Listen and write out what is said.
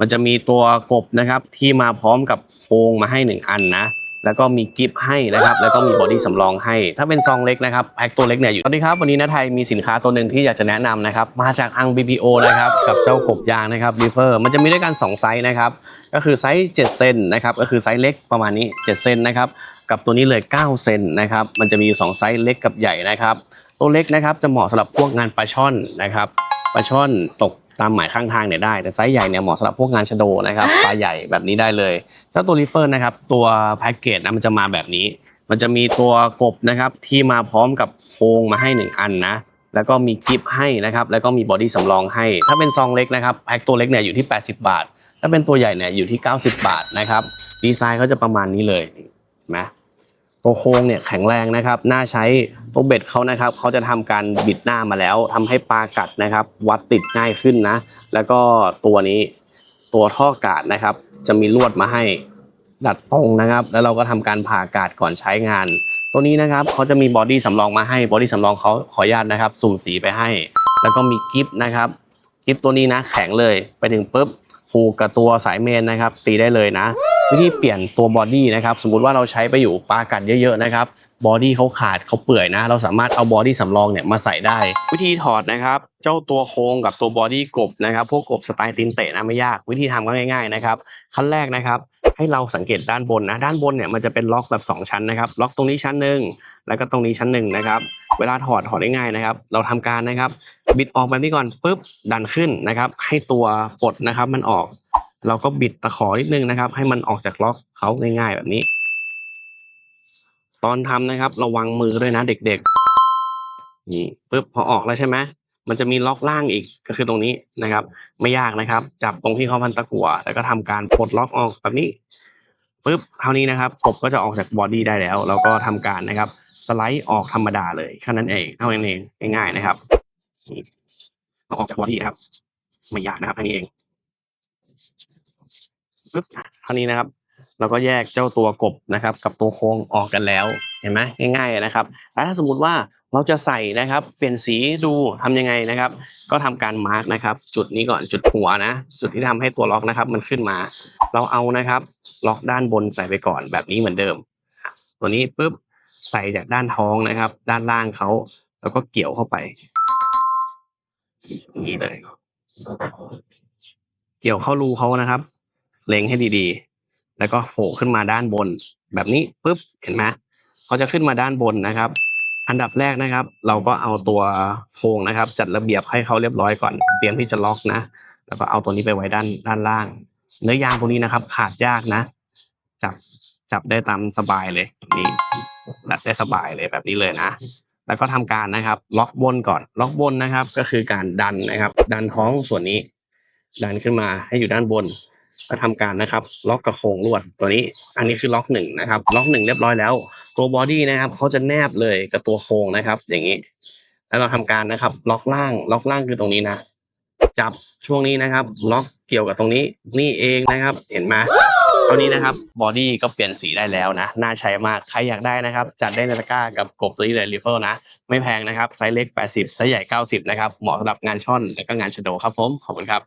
มันจะมีตัวกบนะครับที่มาพร้อมกับโครงมาให้หนึ่งอันนะ แล้วก็มีกิฟต์ให้นะครับ แล้วก็มีบอดี้สำรองให้ ถ้าเป็นซองเล็กนะครับแพ็คตัวเล็กเนี่ยอยู่สวัสดีครับ วันนี้นะไทยมีสินค้าตัวหนึ่งที่อยากจะแนะนำนะครับ มาจากอัง BPO นะครับ กับเจ้ากบยางนะครับรีเฟอร์มันจะมีด้วยกัน 2 ไซส์นะครับ ก็คือไซส์7เซนนะครับ ก็คือไซส์เล็กประมาณนี้ 7 เซนนะครับ กับตัวนี้เลย 9 เซนนะครับ มันจะมีอยู่สองไซส์เล็กกับใหญ่นะครับ ตัวเล็กนะครับจะเหมาะสำหรับพวกงานปลาช่อนนะครับ ปลาช่อนตก ตามหมายข้างทางเนี่ยได้ แต่ไซส์ใหญ่เนี่ยเหมาะสำหรับพวกงานชะโดนะครับปลาใหญ่แบบนี้ได้เลยเจ้าตัวริฟเฟอร์นะครับตัวแพ็กเกจนะมันจะมาแบบนี้ มันจะมีตัวกบนะครับที่มาพร้อมกับโครงมาให้หนึ่งอันนะแล้วก็มีกิฟต์ให้นะครับแล้วก็มีบอดี้สำรองให้ ถ้าเป็นซองเล็กนะครับแพ็คตัวเล็กเนี่ยอยู่ที่ 80 บาท ถ้าเป็นตัวใหญ่เนี่ยอยู่ที่ 90 บาทนะครับดีไซน์เขาจะประมาณนี้เลยเห็นไหม ตัวโครงเนี่ยแข็งแรงนะครับ น่าใช้ตัวเบ็ดเขานะครับเขาจะทำการบิดหน้ามาแล้วทำให้ปลากัดนะครับ วัดติดง่ายขึ้นนะ แล้วก็ตัวนี้ตัวท่อกาดนะครับ จะมีลวดมาให้ดัดตรงนะครับ แล้วเราก็ทำการผ่ากาดก่อนใช้งาน ตัวนี้นะครับเขาจะมีบอดี้สำรองมาให้บอดี้สำรองเขาขออนุญาตนะครับ สุ่มสีไปให้ แล้วก็มีกิฟต์นะครับกิฟต์ตัวนี้นะแข็งเลยไปถึงปุ๊บ ผูกกับตัวสายเมนนะครับ ตีได้เลยนะ วิธีเปลี่ยนตัวบอดี้นะครับ สมมุติว่าเราใช้ไปอยู่ปลากัดเยอะๆนะครับบอดี้เขาขาดเขาเปื่อยนะ เราสามารถเอาบอดี้สำรองเนี่ยมาใส่ได้ วิธีถอดนะครับ เจ้าตัวโครงกับตัวบอดี้กบนะครับ พวกกบสไตล์ตีนเตะนะไม่ยาก วิธีทำก็ง่ายๆนะครับขั้นแรกนะครับ ให้เราสังเกตด้านบนนะ ด้านบนเนี่ยมันจะเป็นล็อกแบบ 2 ชั้นนะครับ ล็อกตรงนี้ชั้นหนึ่งแล้วก็ตรงนี้ชั้นหนึ่งนะครับ เวลาถอดถอดได้ง่ายนะครับ เราทำการนะครับ บิดออกแบบนี้ก่อนปุ๊บดันขึ้นนะครับ ให้ตัวปลดนะครับ มันออก เราก็บิดตะขอนิดนึงนะครับ ให้มันออกจากล็อกเขาง่ายๆ แบบนี้ ตอนทำนะครับ ระวังมือด้วยนะเด็กๆนี่ปุ๊บพอออกแล้วใช่ไหมมันจะมีล็อกล่างอีกก็คือตรงนี้นะครับ ไม่ยากนะครับ จับตรงที่เขาพันตะกั่วแล้วก็ทำการปลดล็อกออกแบบนี้ปุ๊บเท่านี้นะครับกบก็จะออกจากบอดี้ได้แล้ว เราก็ทำการนะครับ สไลด์ออกธรรมดาเลยแค่นั้นเองเท่านั้นเองง่ายๆนะครับ เอาออกจากบอดี้นะครับ ไม่ยากนะครับแค่นี้เองปึ๊บเท่านี้นะครับ เราก็แยกเจ้าตัวกบนะครับ กับตัวโครงออกกันแล้วเห็นไหมง่าย ๆนะครับแล้วถ้าสมมุติว่าเราจะใส่นะครับ เปลี่ยนสีดูทำยังไงนะครับ ก็ทำการมาร์กนะครับ จุดนี้ก่อนจุดหัวนะ จุดที่ทำให้ตัวล็อกนะครับ มันขึ้นมา เราเอานะครับ ล็อกด้านบนใส่ไปก่อนแบบนี้เหมือนเดิม ตัวนี้ปุ๊บใส่จากด้านท้องนะครับ ด้านล่างเขาแล้วก็เกี่ยวเข้าไป นี้เลยเกี่ยวเข้ารูเขานะครับ เล็งให้ดีๆ แล้วก็โผล่ขึ้นมาด้านบน แบบนี้ปุ๊บเห็นไหมเขาจะขึ้นมาด้านบนนะครับ อันดับแรกนะครับ เราก็เอาตัวโครงนะครับ จัดระเบียบให้เขาเรียบร้อยก่อน เตรียมที่จะล็อกนะ แล้วก็เอาตัวนี้ไปไว้ด้านด้านล่าง เนื้อยางตัวนี้นะครับ ขาดยากนะ จับจับได้ตามสบายเลยนี่รัดได้สบายเลยแบบนี้เลยนะ แล้วก็ทำการนะครับ ล็อกบนก่อน ล็อกบนนะครับ ก็คือการดันนะครับ ดันท้องส่วนนี้ ดันขึ้นมาให้อยู่ด้านบนก็ทำการนะครับ ล็อกกับโครงลวดตัวนี้ อันนี้คือล็อกหนึ่งนะครับ ล็อกหนึ่งเรียบร้อยแล้ว ตัวบอดี้นะครับเขาจะแนบเลยกับตัวโครงนะครับ อย่างนี้ แล้วเราทำการนะครับ ล็อกล่าง ล็อกล่างคือตรงนี้นะ จับช่วงนี้นะครับ ล็อกเกี่ยวกับตรงนี้ นี่เองนะครับ เห็นไหม ตอนนี้นะครับบอดี้ก็เปลี่ยนสีได้แล้วนะ น่าใช้มาก ใครอยากได้นะครับ จัดได้ในตะกร้ากับกบตัวนี้เลยรีเฟลนะ ไม่แพงนะครับ ไซส์เล็ก 80 ไซส์ใหญ่ 90 นะครับ เหมาะสำหรับงานช่อนและก็งานชโดครับผม ขอบคุณครับ